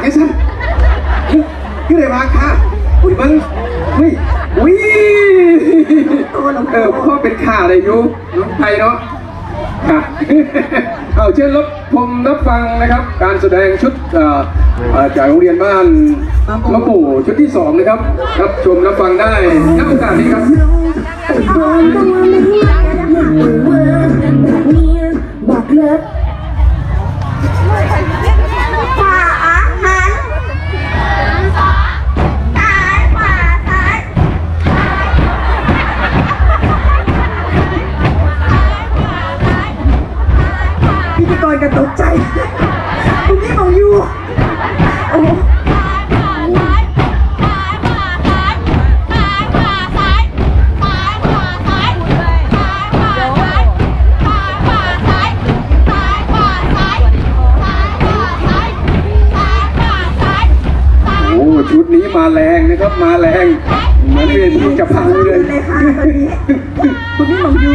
ไงสันคืออะไรวะค่ะอุ้ยมึงอุ้ยอุ้ยเออพ่อเป็นข่าอะไรอยู่ลงไปเนาะค่ะเอาเชิญรับชมรับฟังนะครับ การแสดงชุดจ่ายโรงเรียนบ้านมะปู่ชุดที่สองนะครับรับชมรับฟังได้นักศึกษานี้ครับ อนกันตกใจคุณพี่ของยูโอ้โหชุดนี้มาแรงนะครับมาแรงเหมือนเวทีจะพังเลยเลยค่ะตอนนี้คุณพี่หมองยู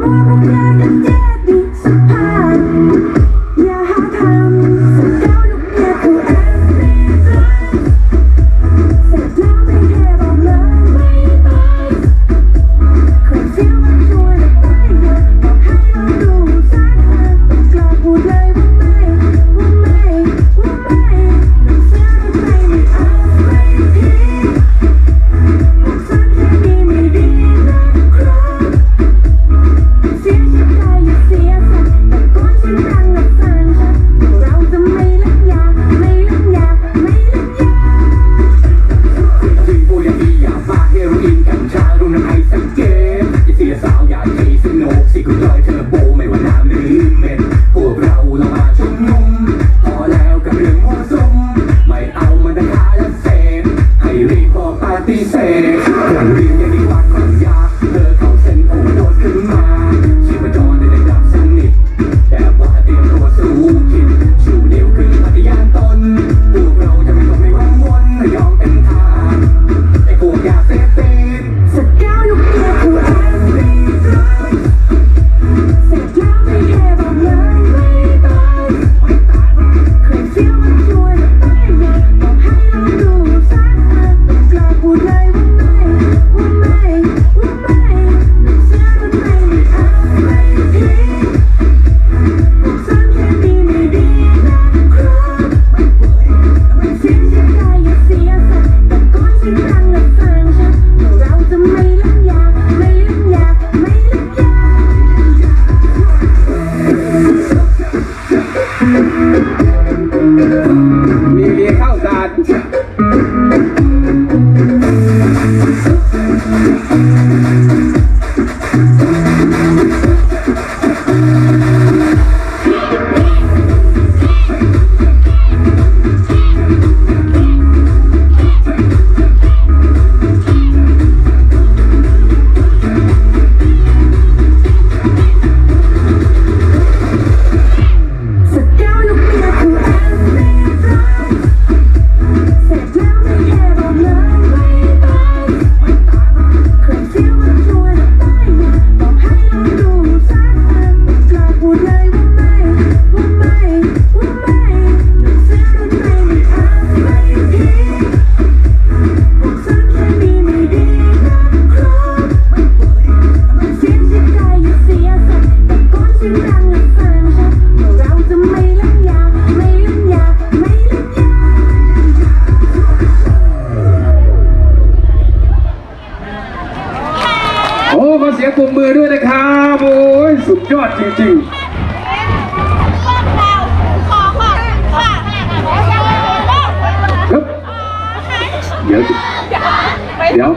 โอ้ขาเสียงปมมือด้วยนะครับโอ้ยสุดยอดจริงๆ เดี๋ยวเดี๋ยว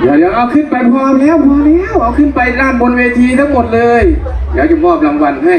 เดี๋ยวเดี๋ยวเอาขึ้นไปพอแล้วพอแล้ว เอาขึ้นไปด้านบนเวทีทั้งหมดเลย เดี๋ยวจะมอบรางวัลให้